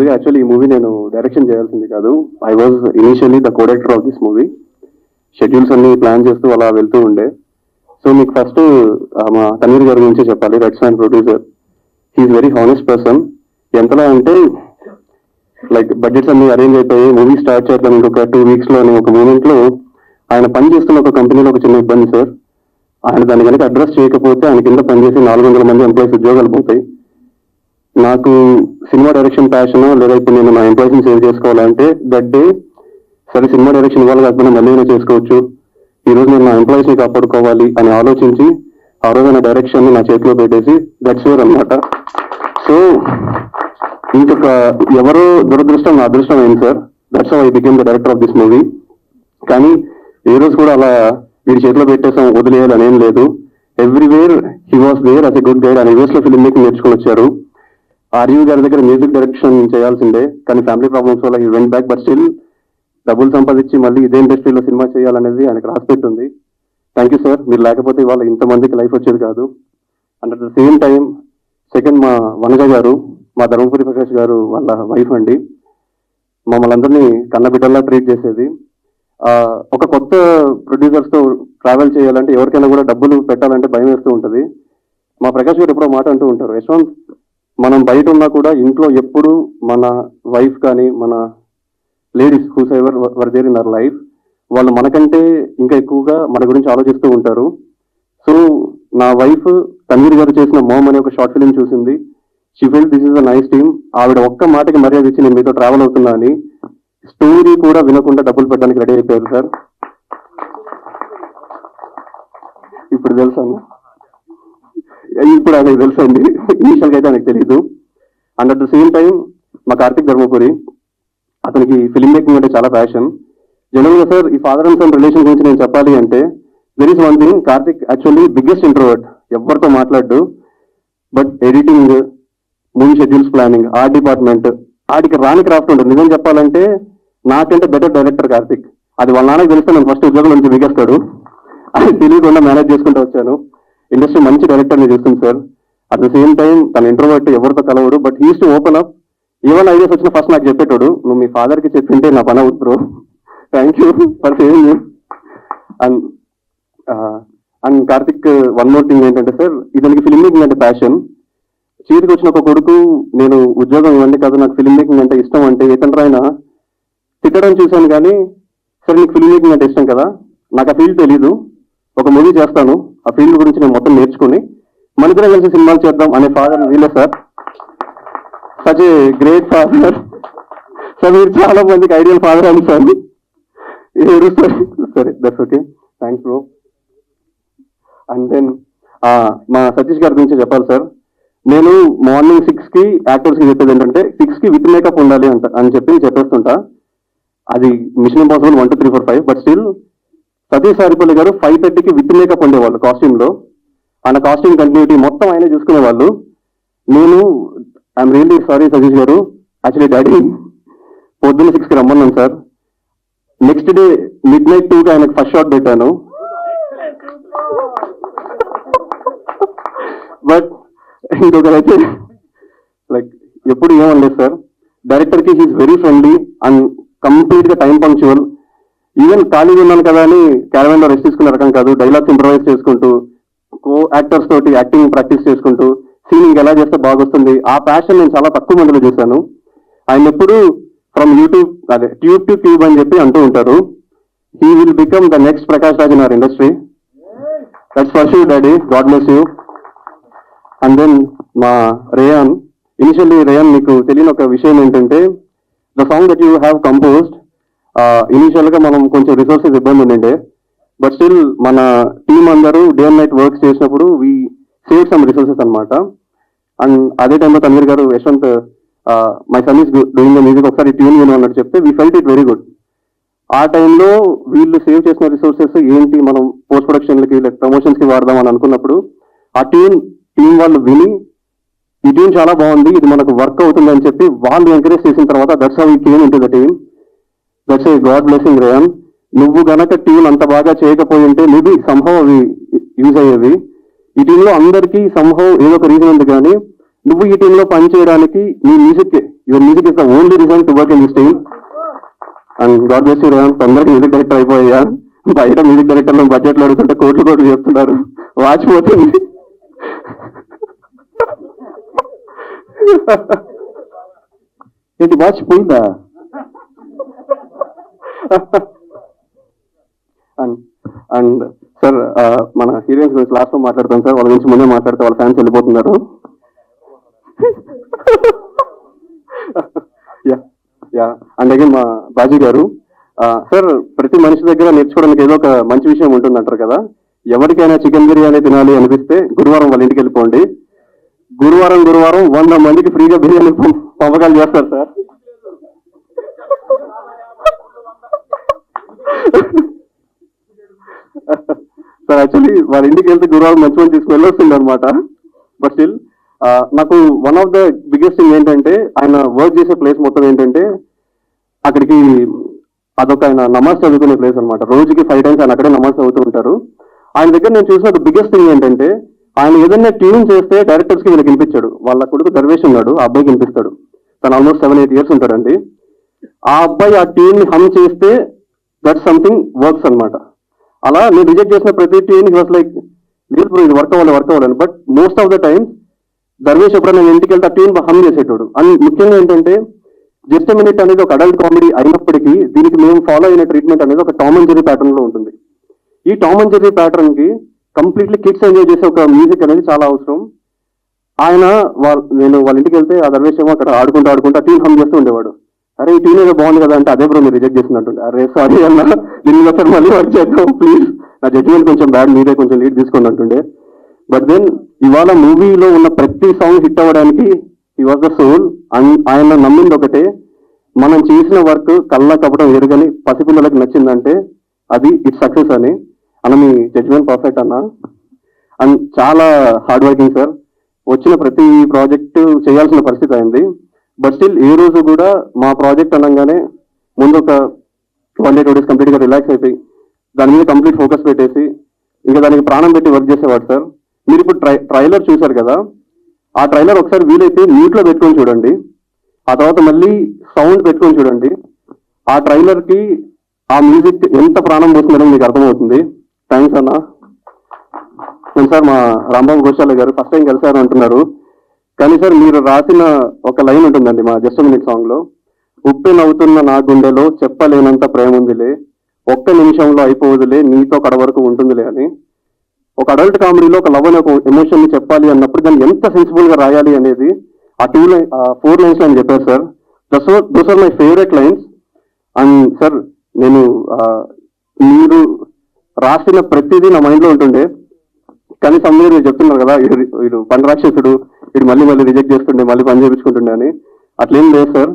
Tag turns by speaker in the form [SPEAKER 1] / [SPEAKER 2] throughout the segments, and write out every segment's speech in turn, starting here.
[SPEAKER 1] ముందుగా యాక్చువల్లీ ఈ మూవీ నేను డైరెక్షన్ చేయాల్సింది కాదు. I was initially the codirector of this movie schedules అన్ని ప్లాన్ చేస్తూ అలా వెళ్తూ ఉండే. సో మీకు ఫస్ట్ మా తన్వీర్ గారి గురించి చెప్పాలి. Red and producer he's very honest person ఎంతలా అంటే లైక్ బడ్జెట్స్ అన్ని అరేంజ్ అయిపోయి మూవీ స్టార్ట్ చేద్దాం ఇంకొక టూ వీక్స్లో అని ఒక మూమెంట్లో ఆయన పని చేస్తున్న ఒక కంపెనీలో ఒక చిన్న ఇబ్బంది సార్ ఆయన దాన్ని కనుక అడ్రస్ చేయకపోతే ఆయన కింద పనిచేసి నాలుగు వందల మంది ఎంప్లాయీస్ ఉద్యోగాలు పోతాయి. నాకు సినిమా డైరెక్షన్ ప్యాషన్ లేదా ఇప్పుడు నేను నా ఎంప్లాయీస్ సేవ్ చేసుకోవాలంటే దట్ డే సరే సినిమా డైరెక్షన్ ఇవ్వాలి కాకపోతే మళ్ళీ అయినా చేసుకోవచ్చు. ఈ రోజు నేను నా ఎంప్లాయీస్ని కాపాడుకోవాలి అని ఆలోచించి ఆ రోజు నా డైరెక్షన్ నా చేతిలో పెట్టేసి దట్స్ వేర్ అనమాట సో ఇంకొక ఎవరో దురదృష్టం నా అదృష్టం అయింది sir? That's I became the director of this movie కానీ ఏ రోజు కూడా అలా వీడి చేతిలో పెట్టేసాం వదిలేయాలని ఏం లేదు. Everywhere he was there as a good guide అని యూఎస్లో ఫిల్మ్ మేకింగ్ నేర్చుకుని వచ్చారు. ఆర్యూ గారి దగ్గర మ్యూజిక్ డైరెక్షన్ చేయాల్సిందే. కానీ ఫ్యామిలీ ప్రాబ్లమ్స్ వల్ల ఈ వెంట్ బ్యాక్ బట్ స్టిల్ డబ్బులు సంపాదించి మళ్ళీ ఇదే ఇండస్ట్రీలో సినిమా చేయాలనేది ఆయనకు రాసిపెట్టి ఉంది థ్యాంక్ యూ సార్ మీరు లేకపోతే ఇవాళ ఇంతమందికి లైఫ్ వచ్చేది కాదు. And at the same time second మా వనజ గారు మా ధర్మపురి ప్రకాష్ గారు వాళ్ళ వైఫ్ అండి. మమ్మల్ని అందరినీ కన్నబిడ్డల్లా ట్రీట్ చేసేది. ఒక కొత్త ప్రొడ్యూసర్స్తో ట్రావెల్ చేయాలంటే ఎవరికైనా కూడా డబ్బులు పెట్టాలంటే భయం వేస్తూ ఉంటుంది. మా ప్రకాష్ గారు ఎప్పుడో మాట అంటూ ఉంటారు యశ్వంత్ మనం బయట ఉన్నా కూడా ఇంట్లో ఎప్పుడు మన వైఫ్ కానీ మన ladies who's ever were there in our life వాళ్ళు మనకంటే ఇంకా ఎక్కువగా మన గురించి ఆలోచిస్తూ ఉంటారు. సో నా వైఫ్ తన్వీర్ గారు చేసిన మోమ్ అనే ఒక షార్ట్ ఫిలిం చూసింది. She feel this is a nice team ఆవిడ ఒక్క మాటకి మర్యాద ఇచ్చి నేను మీతో ట్రావెల్ అవుతున్నా అని. స్టోరీ కూడా వినకుండా డబ్బులు పెట్టడానికి రెడీ అయిపోయారు సార్ ఇప్పుడు తెలుసా ఇప్పుడు ఆయనకు తెలుసు అండి. ఇనిషియల్ అయితే ఆయనకు తెలియదు and at the same time మా కార్తిక్ ధర్మపురి అతనికి ఫిల్మ్ మేకింగ్ అంటే చాలా ప్యాషన్ జనరల్గా సార్ ఈ ఫాదర్ అండ్ సన్ రిలేషన్ గురించి నేను చెప్పాలి అంటే there is one thing Karthik actually biggest introvert ఎవరితో మాట్లాడు but editing movie schedules planning art department ఆడికి రాని క్రాఫ్ట్ ఉంటుంది. నిజం చెప్పాలంటే నాకంటే బెటర్ డైరెక్టర్ కార్తిక్. అది వాళ్ళ నాన్నకి తెలిస్తే నేను ఫస్ట్ ఉద్యోగం నుంచి మిగేస్తాడు అది తెలియకుండా మేనేజ్ చేసుకుంటూ వచ్చాను. ఇండస్ట్రీ మంచి డైరెక్టర్ నేను చూస్తుంది sir. At the same time తన ఇంట్రోవర్ట్ ఎవరితో కలవడు but he's to open up ఏమైనా ఐడియాస్ వచ్చిన ఫస్ట్ నాకు చెప్పేటోడు నువ్వు మీ ఫాదర్కి చెప్పింటే నా పని అవుతుంది bro thank you for saving and and Karthik one more thing ఏంటంటే సార్ ఇతనికి ఫిల్మ్ మేకింగ్ అంటే ప్యాషన్ చేతికి వచ్చిన ఒక కొడుకు నేను ఉద్యోగం ఇవ్వండి కాదు నాకు ఫిల్మ్ మేకింగ్ అంటే ఇష్టం అంటే ఇతను తిట్టడం చూశాను కానీ సరే నీకు ఫిల్మ్ మేకింగ్ అంటే ఇష్టం కదా? నాకు ఆ ఫీల్డ్ తెలీదు. ఒక మూవీ చేస్తాను. ఆ ఫీల్డ్ గురించి నేను మొత్తం నేర్చుకుని మనిద్దరం కలిసి సినిమాలు చేద్దాం అనే ఫాదర్ వీలే sir. Such a great father sir మీరు చాలా మందికి ఐడియల్ ఫాదర్ అని సార్. ఏడు సార్ సరే that's okay thanks bro and then మా సతీష్ గారి గురించి చెప్పాలి సార్. నేను మార్నింగ్ సిక్స్కి యాక్టర్స్కి చెప్పేది ఏంటంటే సిక్స్కి విత్ మేకప్ ఉండాలి అంట అని చెప్పి చెప్పేస్తుంటా. అది mission impossible one two three four five but still Satish Saripalli garu five థర్టీకి విత్ మేకప్ ఉండేవాళ్ళు కాస్ట్యూమ్లో. ఆయన కాస్ట్యూమ్ కంటిన్యూటీ మొత్తం ఆయనే చూసుకునేవాళ్ళు. నేను ఐఎమ్ రియల్లీ సారీ సతీష్ గారు. యాక్చువల్లీ డాడీ పొద్దున్న సిక్స్కి రమ్మన్నాను sir. Next day midnight two కి ఆయనకు ఫస్ట్ షాట్ పెట్టాను. బట్ ఇంకొకరైతే లైక్ ఎప్పుడు ఏమనలేదు సార్. డైరెక్టర్కి హీస్ వెరీ ఫ్రెండ్లీ అండ్ కంప్లీట్గా టైం పంక్చువల్ ఈవెన్ ఖాళీగా ఉన్నాను కదా అని క్యారవెన్లో రెస్ట్ తీసుకునే రకం కాదు. డైలాగ్స్ ఇంప్రవైజ్ చేసుకుంటూ కో యాక్టర్స్ తోటి యాక్టింగ్ ప్రాక్టీస్ చేసుకుంటూ సీనింగ్ ఎలా చేస్తే బాగొస్తుంది. ఆ ప్యాషన్ నేను చాలా తక్కువ మందిలో చేశాను. ఆయన ఎప్పుడు ఫ్రమ్ యూట్యూబ్ అదే ట్యూబ్ టు ట్యూబ్ అని చెప్పి అంటూ ఉంటారు. He will become the next Prakash Raj in our industry that's for sure daddy God bless you and then మా రేయాన్ ఇనిషియల్లీ రేయాన్ మీకు తెలియని ఒక విషయం ఏంటంటే the song that you have composed ఇనిషియల్గా మనం కొంచెం రిసోర్సెస్ ఇబ్బంది ఉండిండే. బట్ స్టిల్ మన టీం అందరూ డే అండ్ నైట్ వర్క్స్ చేసినప్పుడు వి సేవ్ సమ్ రిసోర్సెస్ అన్నమాట. అండ్ అదే టైంలో Tanveer garu Yashwant my son is doing the music ఒకసారి ట్యూన్ విను అన్నట్టు చెప్తే we felt it very good ఆ టైంలో వీళ్ళు సేవ్ చేసిన రిసోర్సెస్ ఏంటి మనం పోస్ట్ ప్రొడక్షన్లకి లేక ప్రమోషన్స్కి వాడదాం అని అనుకున్నప్పుడు ఆ ట్యూన్ టీం వాళ్ళు విని ఈ ట్యూన్ చాలా బాగుంది ఇది మనకు వర్క్ అవుతుంది అని చెప్పి వాళ్ళు ఎంకరేజ్ చేసిన తర్వాత దట్స్ హౌ ఈ కేమ్ ఉంటుంది team that's God blessing Rayan నువ్వు గనక టీం అంత బాగా చేయకపోయి ఉంటే మేబీ సంభవ్ అవి యూజ్ అయ్యేవి. ఈ టీంలో అందరికీ సంభవ్ ఏదో ఒక రీజన్ ఉంది కానీ నువ్వు ఈ టీంలో పని చేయడానికి నీ music your music is the only reason to work in this team and God bless you Ram అందరికి మ్యూజిక్ డైరెక్టర్ అయిపోయా. బయట మ్యూజిక్ డైరెక్టర్లు బడ్జెట్లు అడుగుతుంటే కోట్లు కోట్లు చెప్తున్నారు. వాచిపోతుంది ఏంటి వాచ్ పోయిందా అండ్ అండ్ సార్ మన హీరోయిన్స్ గురించి లాస్ట్లో మాట్లాడతాం సార్ వాళ్ళ గురించి ముందే మాట్లాడితే వాళ్ళ ఫ్యాన్స్ వెళ్ళిపోతున్నారు. యా యా అండ్ అగైన్ మా బాజీ గారు uh, సార్ ప్రతి మనిషి దగ్గర నేర్చుకోవడానికి ఏదో ఒక మంచి విషయం ఉంటుంది అంటారు కదా. ఎవరికైనా చికెన్ బిర్యానీ తినాలి అనిపిస్తే గురువారం వాళ్ళ ఇంటికి వెళ్ళిపోండి. గురువారం గురువారం వంద మందికి ఫ్రీగా బిర్యానీ పంపకాలు చేస్తారు సార్ సార్ యాక్చువల్లీ వాళ్ళ ఇంటికి వెళ్తే గురువారం మంచి మంచి తీసుకుని వెళ్ళొస్తుంది అనమాట బట్ స్టిల్ నాకు one of the biggest thing ఏంటంటే ఆయన వర్క్ చేసే ప్లేస్ మొత్తం ఏంటంటే అక్కడికి అదొక ఆయన నమాజ్ చదువుకునే ప్లేస్ అనమాట రోజుకి ఫైవ్ టైమ్స్ ఆయన అక్కడే నమాజ్ చదువుతూ ఉంటారు. ఆయన దగ్గర నేను చూసిన ఒక బిగ్గెస్ట్ థింగ్ ఏంటంటే ఆయన ఏదైనా ట్యూన్ చేస్తే డైరెక్టర్స్కి వీళ్ళకి వినిపించాడు. వాళ్ళ కొడుకు దర్వేష్ ఉన్నాడు ఆ అబ్బాయికి వినిపిస్తాడు. తను ఆల్మోస్ట్ సెవెన్ ఎయిట్ ఇయర్స్ ఉంటాడండి. ఆ అబ్బాయి ఆ ట్యూన్ని హమ్ చేస్తే దట్ సంథింగ్ వర్క్స్ అనమాట అలా నేను రిజెక్ట్ చేసిన ప్రతి టీని వాస్ లైక్ లేదు బ్రో ఇది వర్క్ అవ్వాలి వర్క్ అవ్వాలని but most of the time Darvesh ఎప్పుడైనా నేను ఇంటికి వెళ్తే ఆ హమ్ చేసేటోడు. అండ్ ముఖ్యంగా ఏంటంటే జస్ట్ మినిట్ అనేది ఒక అడల్ట్ కామెడీ అయినప్పటికీ దీనికి మేము ఫాలో అయిన ట్రీట్మెంట్ అనేది ఒక టామ్ అండ్ జెర్రీ ప్యాటర్న్లో ఉంటుంది. ఈ టామ్ అండ్ జెర్రీ ప్యాటర్న్కి కంప్లీట్లీ కిడ్స్ ఎంజాయ్ చేసే ఒక మ్యూజిక్ అనేది చాలా అవసరం. ఆయన వాళ్ళ నేను వాళ్ళ ఇంటికి వెళ్తే ఆ దర్వేష్ ఏమో అక్కడ ఆడుకుంటూ ఆడుకుంటూ ఆ హమ్ చేస్తూ ఉండేవాడు. అరే ఈ ట్యూన్ బాగుంది కదా అంటే అదే బ్రో మీరు రిజెక్ట్ చేసినట్టు అరే సారీ అన్న దీన్ని ఒకసారి మళ్ళీ వర్క్ చేద్దాం ప్లీజ్ నా జడ్జిమెంట్ కొంచెం బ్యాడ్ మీరే కొంచెం లీడ్ తీసుకోండి అంటుండే. బట్ దెన్ ఇవాళ మూవీలో ఉన్న ప్రతి సాంగ్ హిట్ అవ్వడానికి ఈ వాజ్ ద సోల్ ఆయన నమ్మింది ఒకటే మనం చేసిన వర్క్ కళ్ళ కప్పడం ఎరుగని పసిపిల్లలకు నచ్చిందంటే అది ఇట్ సక్సెస్ అని. అన్న మీ జడ్జిమెంట్ పర్ఫెక్ట్ అన్న. అండ్ చాలా హార్డ్ వర్కింగ్ సార్ వచ్చిన ప్రతి ప్రాజెక్ట్ చేయాల్సిన పరిస్థితి అయింది. బట్ స్టిల్ ఏ రోజు కూడా మా ప్రాజెక్ట్ అనగానే ముందు ఒక వన్ డే టూ డేస్ కంప్లీట్గా రిలాక్స్ అయిపోయి దాని మీద కంప్లీట్ ఫోకస్ పెట్టేసి ఇంకా దానికి ప్రాణం పెట్టి వర్క్ చేసేవాడు సార్ మీరు ఇప్పుడు ట్రై ట్రైలర్ చూశారు కదా? ఆ ట్రైలర్ ఒకసారి వీలైతే మ్యూట్లో పెట్టుకొని చూడండి. ఆ తర్వాత మళ్ళీ సౌండ్ పెట్టుకొని చూడండి. ఆ ట్రైలర్కి ఆ మ్యూజిక్ ఎంత ప్రాణం పోతుందని మీకు అర్థమవుతుంది. థ్యాంక్స్ అన్న. సార్ మా రాంబాబు ఘోషాల గారు ఫస్ట్ టైం కలిసారు అంటున్నారు. కానీ సార్ మీరు రాసిన ఒక లైన్ ఉంటుందండి మా జస్ట్ మినిట్ సాంగ్లో ఉప్పి నవ్వుతున్న నా గుండెలో చెప్పలేనంత ప్రేమ ఉందిలే ఒక్క నిమిషంలో అయిపోదులే నీతో కడ వరకు ఉంటుందిలే అని. ఒక అడల్ట్ కామెడీలో ఒక లవ్ అనే ఒక ఎమోషన్ని చెప్పాలి అన్నప్పుడు దాన్ని ఎంత సెన్సిబుల్గా రాయాలి అనేది ఆ టూ లైన్ ఫోర్ లైన్స్ అని చెప్పారు sir. Thus those are my favourite lines and sir నేను మీరు రాసిన ప్రతిదీ నా మైండ్లో ఉంటుండే. కానీ సమ్మీర్ మీరు చెప్తున్నారు కదా వీడు పండరాక్షసుడు పని వీడు మళ్ళీ మళ్ళీ రిజెక్ట్ చేస్తుండే మళ్ళీ పని చేయించుకుంటుండే అని. అట్లేం లేదు సార్.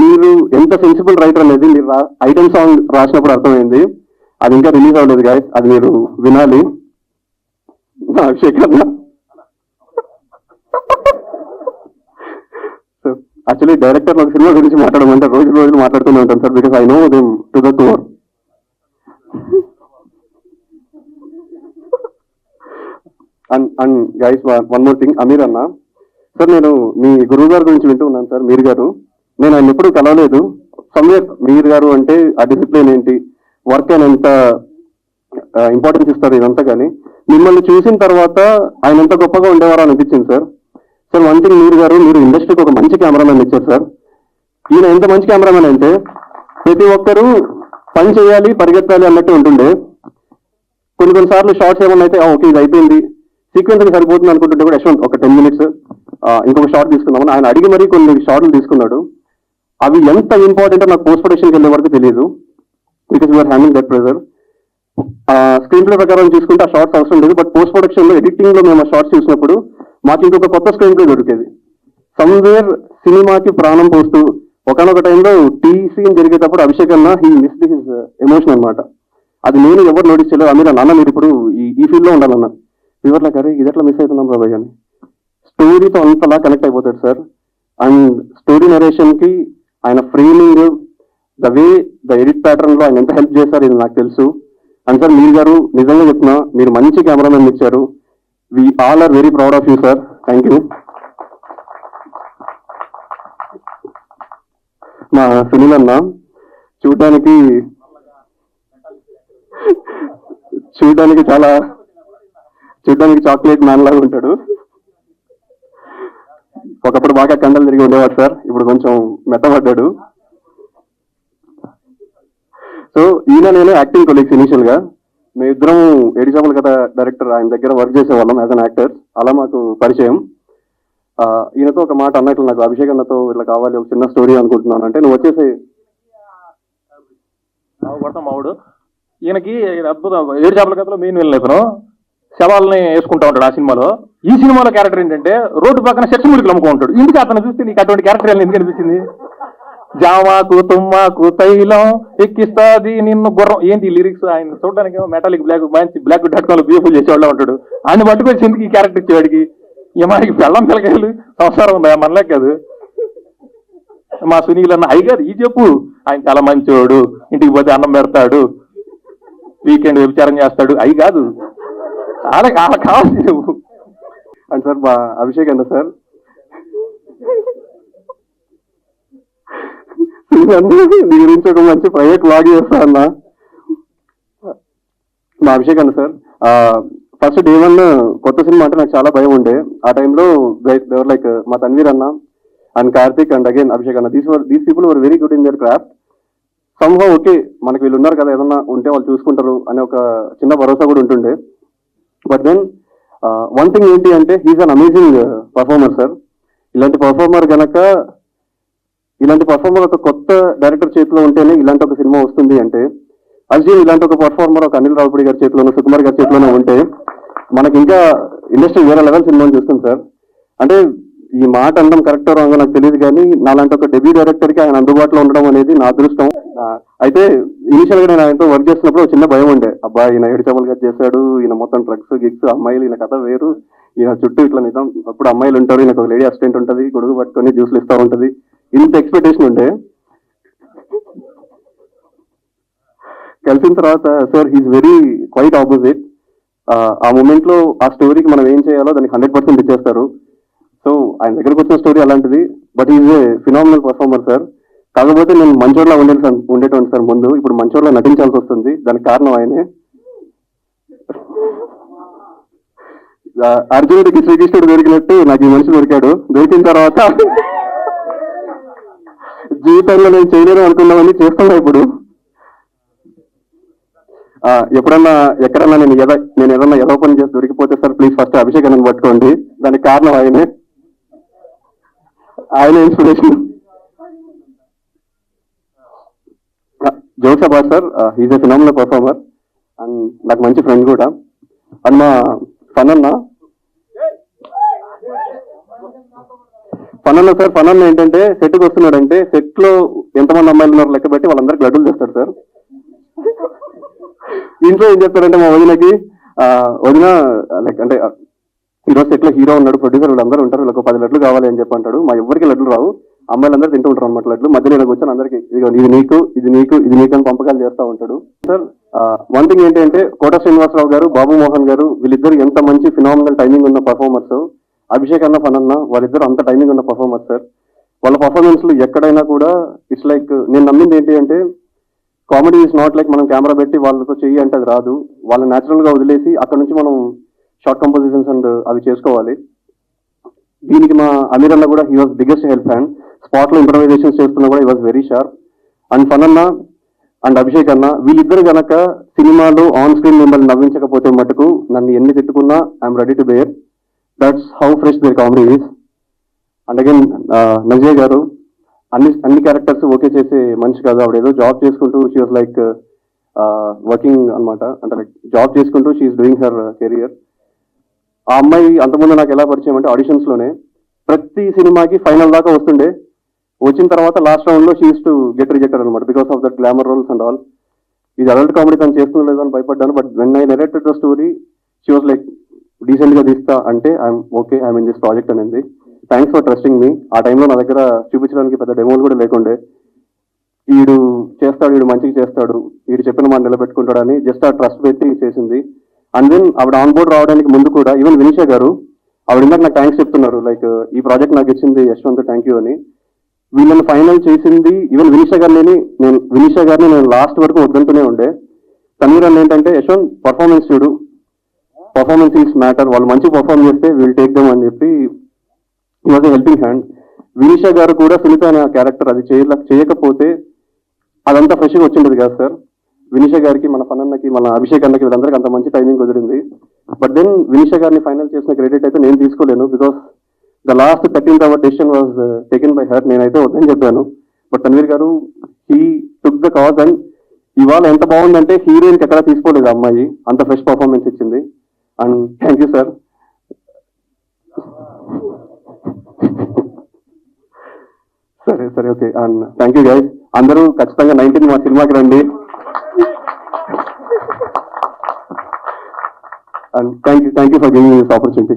[SPEAKER 1] మీరు ఎంత సెన్సిబుల్ రైటర్ అనేది మీరు ఐటమ్ సాంగ్ రాసినప్పుడు అర్థమైంది. అది ఇంకా రిలీజ్ అవ్వలేదు గాయ అది మీరు వినాలి. నా అభిషేక్. అన్న యాక్చువల్లీ డైరెక్టర్ నాకు సినిమా గురించి మాట్లాడమంటే రోజు రోజులు మాట్లాడుతూనే ఉంటాను sir because I know them to the core and and guys one more thing Aamir అన్న. సార్ నేను మీ గురువు గారి గురించి వింటూ ఉన్నాను సార్ మీరు గారు. నేను ఆయన ఎప్పుడు కలవలేదు. సమ్వేర్ మీరు గారు అంటే ఆ డిసిప్లిన్ ఏంటి? వర్క్ అని ఎంత ఇంపార్టెన్స్ ఇస్తారు ఇదంతా కానీ మిమ్మల్ని చూసిన తర్వాత ఆయన ఎంత గొప్పగా ఉండేవారు అనిపించింది సార్ సార్ వన్ థింగ్ మీరు గారు మీరు ఇండస్ట్రీకి ఒక మంచి కెమెరామెన్ ఇచ్చారు సార్ ఈయన ఎంత మంచి కెమెరామెన్ అంటే ప్రతి ఒక్కరూ పని చేయాలి పరిగెత్తాలి అన్నట్టు ఉంటుండే. కొన్ని కొన్ని సార్లు షార్ట్స్ ఏమన్నా అయితే ఓకే ఇది అయిపోయింది. సీక్వెన్స్ సరిపోతుంది అనుకుంటుంటే కూడా యశ్వంత్ ఒక టెన్ మినిట్స్ ఇంకొక షార్ట్ తీసుకుందామని ఆయన అడిగి మరీ కొన్ని షార్ట్లు తీసుకున్నాడు. అవి ఎంత ఇంపార్టెంట్ నాకు పోస్ట్ ప్రొడక్షన్కి వెళ్ళే వరకు తెలియదు because you're handing that pressure screenplay ప్రకారం చూసుకుంటే ఆ షార్ట్స్ అవసరం లేదు. బట్ పోస్ట్ ప్రొడక్షన్లో ఎడిటింగ్లో మేము ఆ షార్ట్స్ చూసినప్పుడు మాకు ఇంకొక కొత్త స్క్రీన్ ప్లే దొరికేది సమ్వేర్ సినిమాకి ప్రాణం పోస్తూ ఒకనొక టైంలో టీ సీన్ జరిగేటప్పుడు అభిషేక్ అన్న హీ మిస్ హిస్ ఎమోషన్ అనమాట అది నేను ఎవరు నోటీస్ చేయలేదు. అమీర్ నాన్న మీరు ఇప్పుడు ఈ ఫీల్డ్లో ఉండాలన్న. ఫీవర్లకు అరే ఇది ఎట్లా మిస్ అవుతున్నాం ప్రభా అని స్టోరీతో అంతలా కనెక్ట్ అయిపోతాడు సార్. అండ్ స్టోరీ నరేషన్కి ఆయన framing the way the edit ప్యాటర్న్లో ఆయన ఎంత హెల్ప్ చేశారు ఇది నాకు తెలుసు. అండ్ సార్ మీరు గారు నిజంగా చెప్తున్నా మీరు మంచి కెమెరామెన్ ఇచ్చారు. We all are very proud of you sir thank you మా సునీల్ అన్న చూడడానికి చూడడానికి చాలా చూడడానికి చాక్లెట్ మ్యాన్ లాగా ఉంటాడు. ఒకప్పుడు బాగా కండలు తిరిగి ఉండేవాడు సార్ ఇప్పుడు కొంచెం మెత్తపడ్డాడు సో ఈయన నేను యాక్టింగ్ కొలీగ్స్ ఇనిషియల్గా. మేమిద్దరం ఏడిచాపల కథ డైరెక్టర్ ఆయన దగ్గర వర్క్ చేసేవాళ్ళం యాజ్ అన్ యాక్టర్ అలా మాకు పరిచయం. ఈయనతో ఒక మాట అన్నట్లు నాకు అభిషేక్ అన్నతో ఇట్లా కావాలి ఒక చిన్న స్టోరీ అనుకుంటున్నాను అంటే నువ్వు వచ్చేసి
[SPEAKER 2] కొడతాం మావుడు. ఈయనకి అద్భుతం. ఏడు చేపల కథలో మెయిన్ వెళ్ళిన ఇతను శవాలని వేసుకుంటా ఉంటాడు ఆ సినిమాలో. ఈ సినిమాలో క్యారెక్టర్ ఏంటంటే రోడ్డు పక్కన సెక్స్ ముడికి అమ్ముకో ఉంటాడు. ఎందుకు అతను చూస్తే నీకు అటువంటి క్యారెక్టర్ ఎందుకు అనిపించింది జామాకు తుమ్మాకు తైలం ఎక్కిస్తాది నిన్ను గుర్రం. ఏంటి లిరిక్స్ ఆయన చూడడానికి మెటాలిక్ బ్లాక్ మంచి బ్లాక్ డాట్ బ్యూటిఫుల్ చేసేవాళ్ళు ఉంటాడు. ఆయన పట్టుకొచ్చి ఎందుకు ఈ క్యారెక్టర్ ఇచ్చేవాడికి ఏమాడికి పెళ్ళం పిల్లకాయలు సంసారం ఉందా? మనలే కాదు. మా సునీల్ అన్న అయ్యగారు ఈ చెప్పు. ఆయన చాలా మంచివాడు ఇంటికి పోతే అన్నం పెడతాడు. వీకెండ్ వ్యభిచారం చేస్తాడు. అయి కాదు. అలా అలా కావాలి నువ్వు.
[SPEAKER 1] అండ్ సార్ మా అభిషేక్ అన్న సార్. నీ గురించి ఒక మంచి ప్రైవేట్ బ్లాగ్ చేస్తా అన్న. మా అభిషేక్ అన్న సార్ ఫస్ట్ డే వన్ కొత్త సినిమా అంటే నాకు చాలా భయం ఉండే. ఆ టైంలో దేవర్ లైక్ మా తన్వీర్ అన్న and Karthik and again Abhishek అన్న these these people were very good in their craft Saaho okay మనకి వీళ్ళు ఉన్నారు కదా ఏదన్నా ఉంటే వాళ్ళు చూసుకుంటారు అనే ఒక చిన్న భరోసా కూడా ఉంటుండే. బట్ దెన్ వన్ థింగ్ ఏంటి అంటే he's an amazing performer sir ఇలాంటి పర్ఫార్మర్ గనక ఇలాంటి పర్ఫార్మర్ ఒక కొత్త డైరెక్టర్ చేతిలో ఉంటేనే ఇలాంటి ఒక సినిమా వస్తుంది అంటే అజీమ్ ఇలాంటి ఒక పర్ఫార్మర్ ఒక అనిల్ రావుపూడి గారి చేతిలోనూ సుకుమార్ గారి చేతిలోనో ఉంటే మనకి ఇంకా ఇండస్ట్రీ వేరే లెవెల్ సినిమాని చూస్తుంది సార్ అంటే ఈ మాట అనడం కరెక్ట్ రాంగో నాకు తెలియదు కానీ నాలాంటి ఒక డెబ్యూ డైరెక్టర్కి ఆయన అందుబాటులో ఉండడం అనేది నా అదృష్టం. అయితే ఇనిషియల్గా నేను ఆయనతో వర్క్ చేసినప్పుడు చిన్న భయం ఉండే. అబ్బా ఈయన ఏడుచబల్గా చేశాడు ఈయన మొత్తం డ్రగ్స్ గిగ్స్ అమ్మాయిలు ఈయన కథ వేరు. ఈయన చుట్టూ ఇట్లా నిజం. అప్పుడు అమ్మాయిలు ఉంటారు ఈయనకు ఒక లేడీ అసిస్టెంట్ ఉంటుంది గొడుగు పట్టుకొని జ్యూస్లు ఇస్తా ఉంటది. ఇంత ఎక్స్పెక్టేషన్ ఉండే. కలిసిన తర్వాత sir he's very quite opposite ఆ మూమెంట్లో ఆ స్టోరీకి మనం ఏం చేయాలో దానికి హండ్రెడ్ పర్సెంట్ ఇచ్చేస్తారు. సో ఆయన దగ్గరకు వచ్చిన స్టోరీ అలాంటిది. But is a phenomenal performer sir కాకపోతే నేను మంచోడ్లా ఉండే ఉండేటువంటి సార్ ముందు. ఇప్పుడు మంచోర్లో నటించాల్సి వస్తుంది. దానికి కారణం ఆయనే. అర్జునుడికి శ్రీకృష్ణుడు దొరికినట్టు నాకు ఈ మనిషి దొరికాడు. దొరికిన తర్వాత జీవితంలో నేను చేయలేను అనుకున్నామని చేస్తున్నా ఇప్పుడు. ఎప్పుడన్నా ఎక్కడన్నా నేను ఎద నేను ఏదన్నా ఎదో పని చేసి దొరికిపోతే సార్ ప్లీజ్ ఫస్ట్ అభిషేక్ అని పట్టుకోండి. దానికి కారణం ఆయనే. ఆయన inspiration జోసఫా sir is a phenomenal performer and నాకు మంచి ఫ్రెండ్ కూడా. అండ్ మా పనన్న పనన్న సార్ పనన్న ఏంటంటే సెట్కి వస్తున్నాడంటే సెట్లో ఎంతమంది అమ్మాయిలు ఉన్నారు లెక్క పెట్టి వాళ్ళందరికీ లడ్డూలు తెస్తాడు సార్. ఇంట్లో ఏం చెప్తారంటే మా వదినకి వదిన లైక్ అంటే ఈరోజు సెట్లో హీరో ఉన్నాడు ప్రొడ్యూసర్ వీళ్ళందరూ ఉంటారు వీళ్ళకి ఒక పది లడ్లు కావాలి అని చెప్పి అంటాడు. మా ఎవరికి లడ్లు రావు. అమ్మాయిలందరూ తింటూ ఉంటారు అనమాట లడ్లు. మధ్యలో ఇలా వచ్చాను అందరికి ఇదిగో ఇది నీకు ఇది నీకు ఇది నీకు అని పంపకాలు చేస్తూ ఉంటాడు. సార్ వన్ థింగ్ ఏంటంటే కోట శ్రీనివాసరావు గారు బాబు మోహన్ గారు వీళ్ళిద్దరు ఎంత మంచి ఫినామినల్ టైమింగ్ ఉన్న పర్ఫార్మర్స్ అభిషేక్ అన్న ఫనన్న వాళ్ళిద్దరు అంత టైమింగ్ ఉన్న పర్ఫార్మర్స్ సార్. వాళ్ళ పర్ఫార్మెన్స్లు ఎక్కడైనా కూడా ఇట్స్ లైక్ నేను నమ్మింది ఏంటి అంటే కామెడీ ఇస్ నాట్ లైక్ మనం కెమెరా పెట్టి వాళ్ళతో చెయ్యి అంటే అది రాదు. వాళ్ళ నేచురల్గా వదిలేసి అక్కడ నుంచి మనం షార్ట్ కంపోజిషన్స్ అండ్ అవి చేసుకోవాలి. దీనికి మా అమీర్ అన్న కూడా he was biggest help hand స్పాట్లో ఇంప్రవైజేషన్స్ చేస్తున్నా కూడా he was very sharp and fun అన్న అండ్ అభిషేక్ అన్న వీళ్ళిద్దరు గనక సినిమాలో ఆన్ స్క్రీన్ మిమ్మల్ని నవ్వించకపోతే మటుకు నన్ను ఎన్ని తిట్టుకున్నా I'm ready to bear that's how fresh their comedy is and again Najay garu అన్ని అన్ని క్యారెక్టర్స్ ఓకే చేసే మనిషి కాదు. ఆవిడ ఏదో జాబ్ చేసుకుంటూ షీ వాజ్ లైక్ వర్కింగ్ అన్నమాట. అంటే లైక్ జాబ్ చేసుకుంటూ she is doing her career ఆ అమ్మాయి అంతకుముందు నాకు ఎలా పరిచయం అంటే ఆడిషన్స్లోనే ప్రతి సినిమాకి ఫైనల్ దాకా వస్తుండే. వచ్చిన తర్వాత లాస్ట్ రౌండ్లో షీస్ టు గెట్ రిజెక్టెడ్ అనమాట because of that glamour roles and all ఇది అడల్ట్ కామెడీ తను చేస్తుందో లేదో అని భయపడ్డాను. But when I narrated the story she was like డీసెంట్గా తీస్తా అంటే I'm okay I'm in this project అనేది. థ్యాంక్స్ ఫర్ ట్రస్టింగ్ మీ ఆ టైంలో నా దగ్గర చూపించడానికి పెద్ద డెమోలు కూడా లేకుండే. ఈడు చేస్తాడు ఈడు మంచిగా చేస్తాడు ఈడు చెప్పిన మాట నిలబెట్టుకుంటాడని జస్ట్ ఆ ట్రస్ట్ పెట్టి చేసింది. అండ్ దెన్ ఆవిడ ఆన్ బోర్డ్ రావడానికి ముందు కూడా ఈవెన్ వినిషా గారు ఆవిడ ఇందాక నాకు థ్యాంక్స్ చెప్తున్నారు. లైక్ ఈ ప్రాజెక్ట్ నాకు ఇచ్చింది యశ్వంత్ థ్యాంక్ యూ అని. వీళ్ళని ఫైనల్ చేసింది ఈవెన్ వినిష గారిని నేను వినిష గారిని నేను లాస్ట్ వరకు వద్దంటూనే ఉండే. తనీర్ అన్న ఏంటంటే యశ్వంత్ పర్ఫార్మెన్స్ చూడు. పర్ఫార్మెన్స్ ఈస్ మ్యాటర్ వాళ్ళు మంచి పర్ఫార్మ్ చేస్తే వీల్ టేక్ దమ్ అని చెప్పి ఈ వాజ్ హెల్పింగ్ హ్యాండ్ వినిష గారు కూడా సునీత అనే క్యారెక్టర్ అది చేయ చేయకపోతే అదంతా ఫ్రెష్గా వచ్చిండదు కదా సార్. వినిష గారికి మన పనన్నకి మన అభిషేక్ అన్నకి వీళ్ళందరికీ అంత మంచి టైమింగ్ కుదిరింది. బట్ దెన్ వినిష గారిని ఫైనల్ చేసిన క్రెడిట్ అయితే నేను తీసుకోలేను because the last thirteenth hour decision was taken by her నేనైతే వద్దని చెప్పాను. But Tanveer garu he took the cause and ఇవాళ ఎంత బాగుందంటే హీరోయిన్కి ఎక్కడ తీసుకోలేదు అమ్మాయి. అంత ఫ్రెష్ పర్ఫార్మెన్స్ ఇచ్చింది. అండ్ థ్యాంక్ యూ సార్ సరే సరే okay. And thank you guys అందరూ ఖచ్చితంగా నైన్టీన్ మా సినిమాకి రండి. And thank you thank you for giving this opportunity